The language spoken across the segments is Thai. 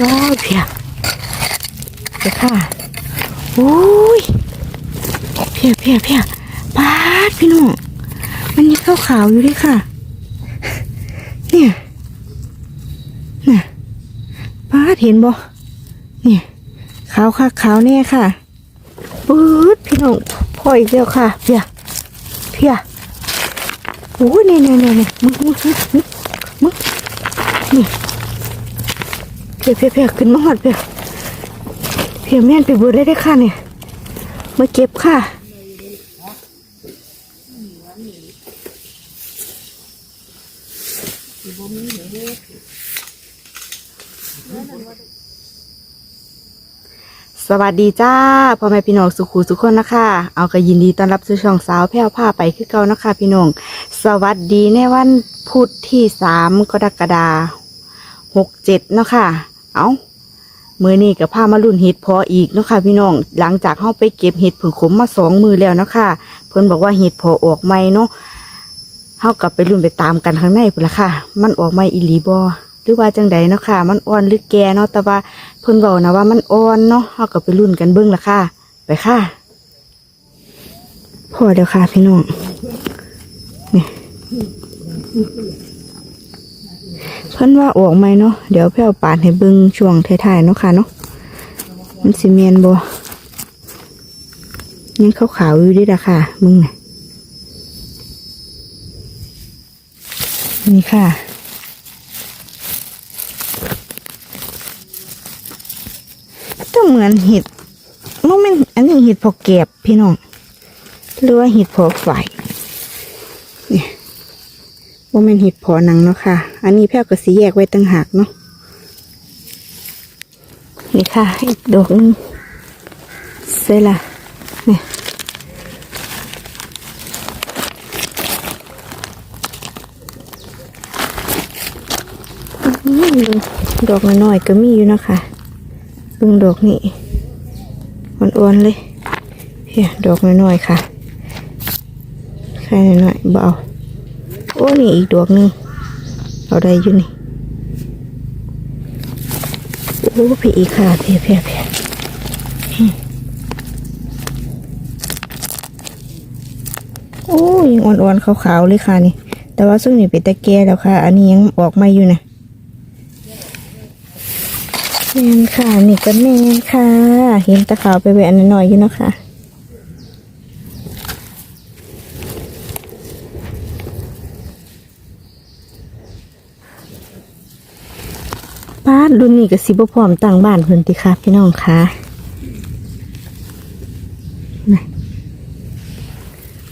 ว้าเพียเดี๋ยวค่ะโอ้ยเพียเพียเพียปาดพี่น้องมันยังขาวๆอยู่ด้วยค่ะ เนี่ยน่ะปาดเห็นบ่เนี่ยขาวค่ะขาวแน่ค่ะปื๊ดพี่น้องพ่ออีกแล้วค่ะ เพียเพียโอ้ยเนี่ยเนี่ยเนี่ยเนี่ยมึงมึงมึงมึงมึงนี่ เพียเพียเพียขึ้นมาหอดเพียเพียแม่นไปเบิดเลยได้ค่ะเนี่ยมาเก็บค่ะสวัสดีจ้าพ่อแม่พี่น้องสุขูสุขคนนะคะ เอาก็ยินดีต้อนรับสู่ช่องสาวแพ้วผ้าไปคือเก่านะคะ พี่น้องสวัสดีในวันพุธที่สามกรกฎาหกเจ็ดเนาะค่ะ เอามือนี้กับผ้ามารุ่นเห็ดพออีกเนาะค่ะพี่น้องหลังจากเข้าไปเก็บเห็ดผึ่งขมมาสองมือแล้วเนาะค่ะเพิ่นบอกว่าเห็ดพอออกใหม่เนาะเข้ากลับไปรุ่นไปตามกันข้างในพุ่นละค่ะ มันออกใหม่อีหลีบอหรือว่าจังใดเนาะค่ะ มันอ่อนหรือแก่เนาะแต่ว่าเพิ่นบอกนะว่ามันอ่อนเนาะเฮาก็ไปรุ่นกันเบิ่งละค่ะ ไปค่ะพอเดี๋ยวค่ะพี่น้องนี่ พิ่นว่าออกไหมเนาะเดี๋ยวแพ่วปาดให้บิ่งช่วงท้ายๆเนาะค่ะเนาะมันสิเมียนบ่ยังขาวๆอยู่ดิละค่ะ มึงน่ะนี่ค่ะก็เหมือนเห็ดมันเป็นอันนี้เห็ดพอแก็บพี่น้องหรือว่าเห็ดพอไฟเนี่ย ว่าเป็นเห็ดพอหนังเนาะค่ะ อันนี้แพ้วก็สีแยกไว้ตั้งหากเนาะ นี่ค่ะ อีกดอกนึงเสร็จละเนี่ยดอกน้อยๆก็มีอยู่เนาะคะเบิ่งดอกนี่อ่อนๆเลยเฮียดอกน้อยๆค่ะ แค่น้อยๆเบา อ้นี่อีกดอกหนึงเอาได้อยู่นี่โอ้พี่อีกค่ะเพียเพียเพียโอ้ยังอ่อนๆขาวๆเลยค่ะนี่ แต่ว่าซึ่งนี่เป็นตะแกแล้วค่ะ อันนี้ยังออกมาอยู่นะแมนค่ะ นี่ก็แมนค่ะ เห็นตะขาวไปแหวนหน่อยๆอยู่นะคะ ป้าด รุ่นนี้ก็สิบพร้อมตั้งบ้านเพิ่นติค่ะพี่น้องค่ะน่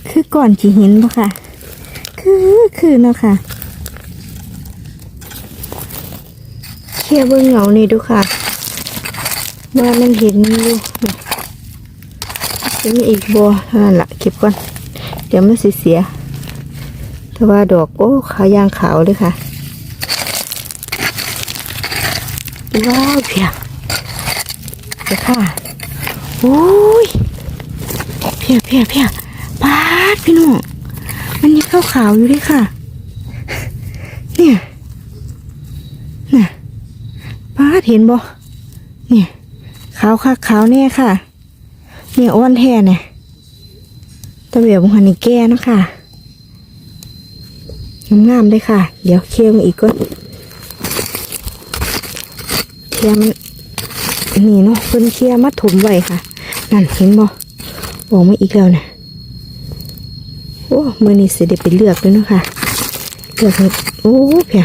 คือก่อนจีหินปะค่ะ คือคือเนาะค่ะเคียร์เบื้งเหงานี่ดูค่ะว่ามันเห็นอยู่นี่จะมีอีกบัวเท่านั้นละเก็บก่อน เดี๋ยวมันสิเสียแต่ว่าดอกโอ้ขาวยางขาวเลยค่ะ ว้าวเพียเดี๋ยวค่ะโอ้ยเพียเพียเพียปาดพี่น้องมันยังขาวๆอยู่เลยค่ะ เนี่ยน่ะป้าดเห็นบ่เนี่ยขาวค่ะขาวแน่ค่ะเนี่ยอ้วนแท้เนี่ยตะเบียบหันนี่แก่นะค่ะงามๆเลยค่ะ เดี๋ยวเคี่ยวอีกก่อน เคี่ยมันนี่เนาะเพิ่นเคียวมาถมไว้ค่ะ นั่นเห็นบ่บอกมาอีกแล้วเนี่ยโอ้มือนี้สิได้ไปเลือกเลยเนาะค่ะเลือกเห็ดโอ้เพีย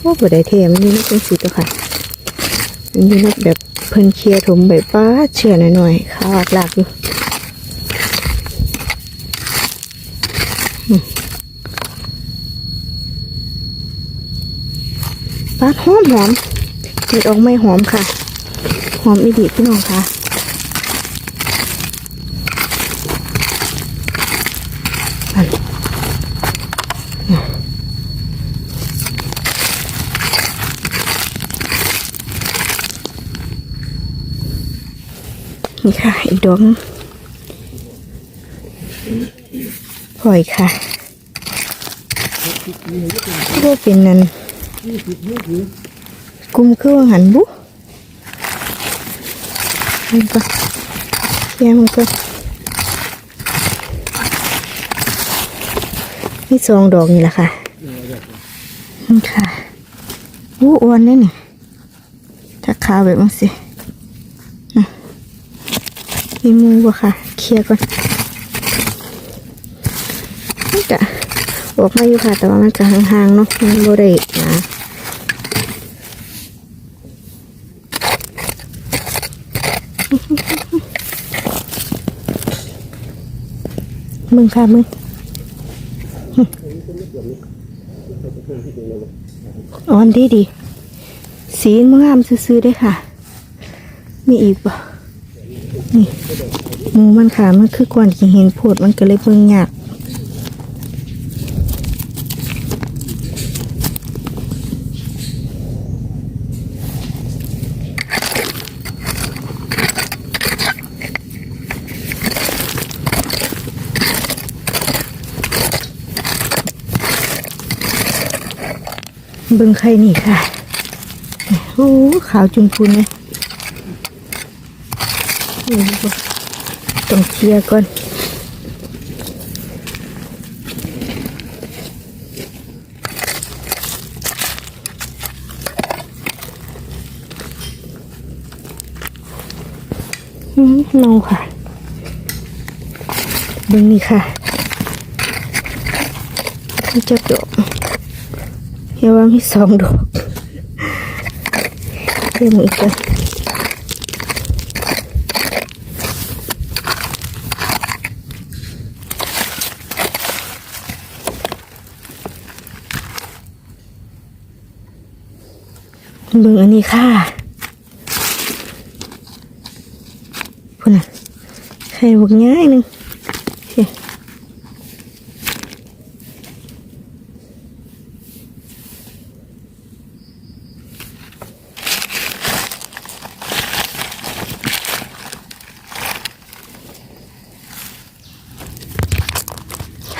โอ้บได้เทมันนี่นักเป็นสีตัวค่ะมันนี่นักแบบเพิ่นเคลียถมใบป้าเชื่อหน่อยๆขาวหลากอยู่ ป้าหอมหอมเด็ดออกไม่หอมค่ะ หอมอีดีพี่น้องค่ะนี่ค่ะ อีกดวงปล่อยค่ะก็เป็นนั้น กุมคือหันบุมันก็เคี่ยมันก็มีสองดอกนี่แหละค่ะนี่ค่ะอู้อ้วนเลยนี่ถ้าขาวแบบนี้สิน่มีมูบ่ค่ะ เคลียร์ก่อนนี่กะ ออกมาอยู่ค่ะ แต่ว่ามันก็ห่างๆเนาะมันบ่ได้นะมึงค่ะมึงอ่อนดีดีสีมันงามซื้อๆได้ค่ะ มีอีกบ่นี่มูมันค่ะมันคือกวนที่เห็นโพดมันก็เลยเบิ่งยาก เบิ่งไข่นี่ค่ะโอ้ขาวจุมพูนเลยต้องเคลียร์ก่อนอืมเนาค่ะเบิ่งนี่ค่ะจะดอก เฮียว่ามีสองดอกเรียกมอีกเลยเบิ่งอันนี้ค่ะพุ่นน่ะใครบอกง่ายหนึง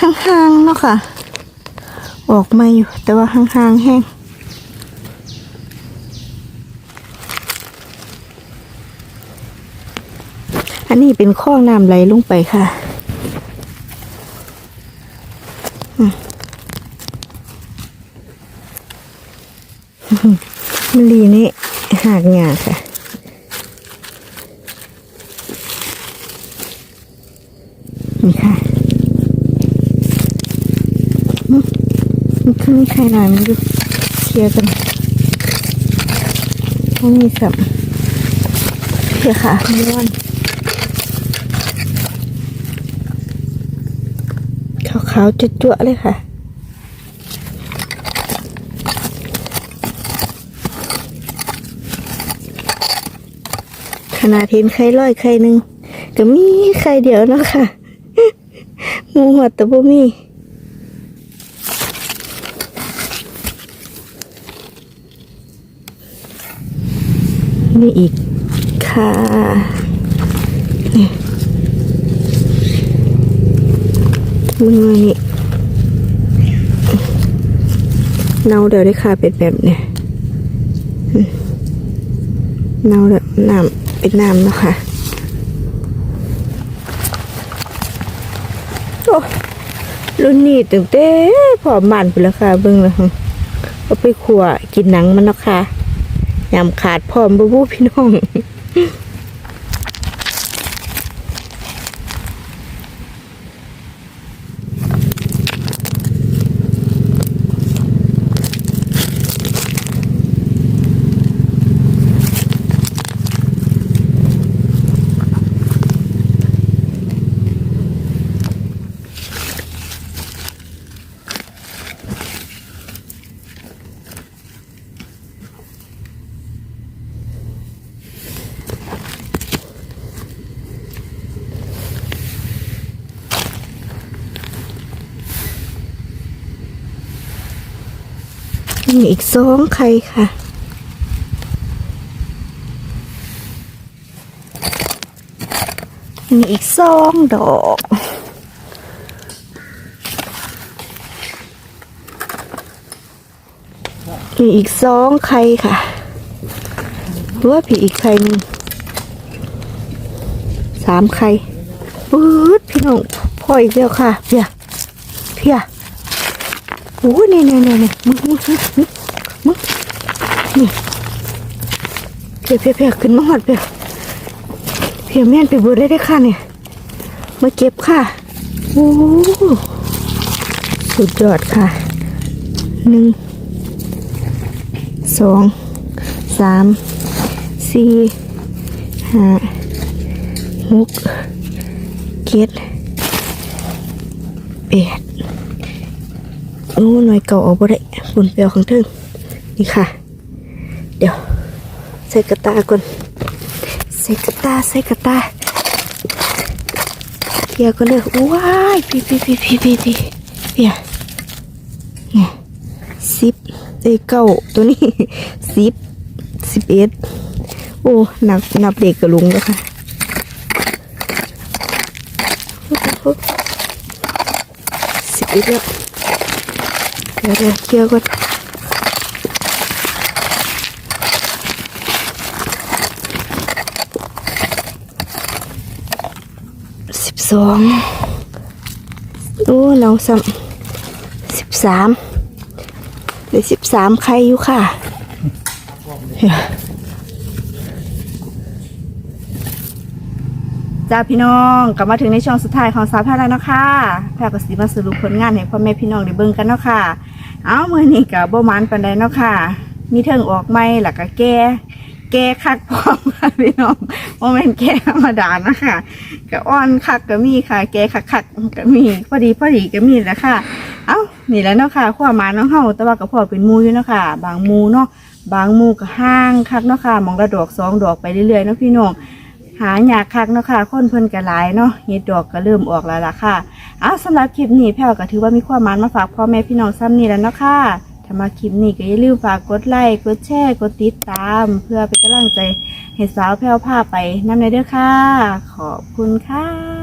ห่างๆเนาะค่ะ ออกมาอยู่ แต่ว่าห่างๆแห้งอันนี้เป็นข้องน้ำไหลลงไปค่ะมมะลีนี่หากหยาค่ะนี่ค่ะ มันใครหน่อยมันดูเคลียร์กันไม่มีสับเคลียร์ค่ะไม่ร้อนขาวๆจุ๊ๆเลยค่ะขนาดเห็นไข่ร้อยไข่หนึ่งก็มีไข่เดียวเนาะค่ะมูหัวตะบ่มี นี่อีกค่ะนี่มึงมานี่เน่าเดี๋ยวได้ค่ะเป็นแบบเนี่ยเน่าเดี๋ยวน้ำเป็นน้ำเนาะค่ะโอ้รุ่นนี้ตึงเต้พอมันไปแล้วค่ะเบิ่งแล้วเอาไปขัวกินหนังมันเนาะค่ะ ยำขาดพร้อมบูบูพี่น้อง มีอีกสองไข่ค่ะ มีอีกสองดอกมีอีกสองไข่ค่ะหรือว่าผีอีกไข่หนึ่งสามไข่ปื๊ดพี่น้องพ่ออีกแล้วค่ะ เพียเพีย โอ้นี่ยเนี่ยเนี่ยเนี่ยมึงมึงมึงมึงนี่เพียเพียเพียขึ้นมาหอดเพียเพียแม่นไปบิดได้ได้ค่ะเนี่ยมาเก็บค่ะโอ้สุดยอดค่ะหนึ่งสองสามสี่ห้าหกเจ็ดแปด อ้หน่อยเก่าออกบ่ได้บนเปลวของเทิงนี่ค่ะ เดี๋ยว ใส่กระตาก่อนใส่กระตาใส่กระตาเพียก็เลยว้ายพี่พี่พี่พี่พี่พี่เพียนี่ยสิบเอ้ยเก้าตัวนี้สิบสิบเอ็ดโอ้นับนับเด็กกับลุงแล้วค่ะสิบเอ็ดแล้ว เดี๋ยวเดี๋ยวเคลียร์ก่อนสิบสองโอ้เราสัมสิบสามเหลือสิบสามใครอยู่ค่ะจ้าพี่น้องกลับมาถึงในช่วงสุดท้ายของสาพทย์แล้วนะคะแพทย์ก็สิมาสรุปผลงานให้พ่อแม่พี่น้องได้เบิ่งกันเนาะค่ะ เอามือนี้กับบ่มันปานใดเนาะค่ะ มีเทิงออกไม่หลักก็แก้แก้คักพร้อมค่ะพี่น้องโมเมนแก้ธรรมดานะคะก็อ้อนคักก็มีค่ะ แก้คักคักก็มี พอดีพอดีก็มีแหล้วค่ะ เอ้านี่แหล้วเนาะค่ะความาน้องเฮาแต่ว่าก็พอเป็นมูอยู่เนาะค่ะ บางมูเนาะบางมูก็ห้างคักเนาะค่ะมองละดอกสองดอกไปเรื่อยๆเนาะพี่น้องหาอยากคักเนาะค่ะคนเพิ่นก็หลายเนาะเฮ็ดดอกก็เริ่มออกแล้วล่ะค่ะ อ้าวสำหรับคลิปนี้แพลวก็ถือว่ามีความหมายมาฝากพ่อแม่พี่น้องซ้ำนี่แล้วเนาะค่ะถ้ามาคลิปนี้ก็อย่าลืมฝากกดไลค์กดแชร์กดติดตาม เพื่อเป็นกำลังใจให้สาวแพลวพาไปน้ำในเด้อค่ะ ขอบคุณค่ะ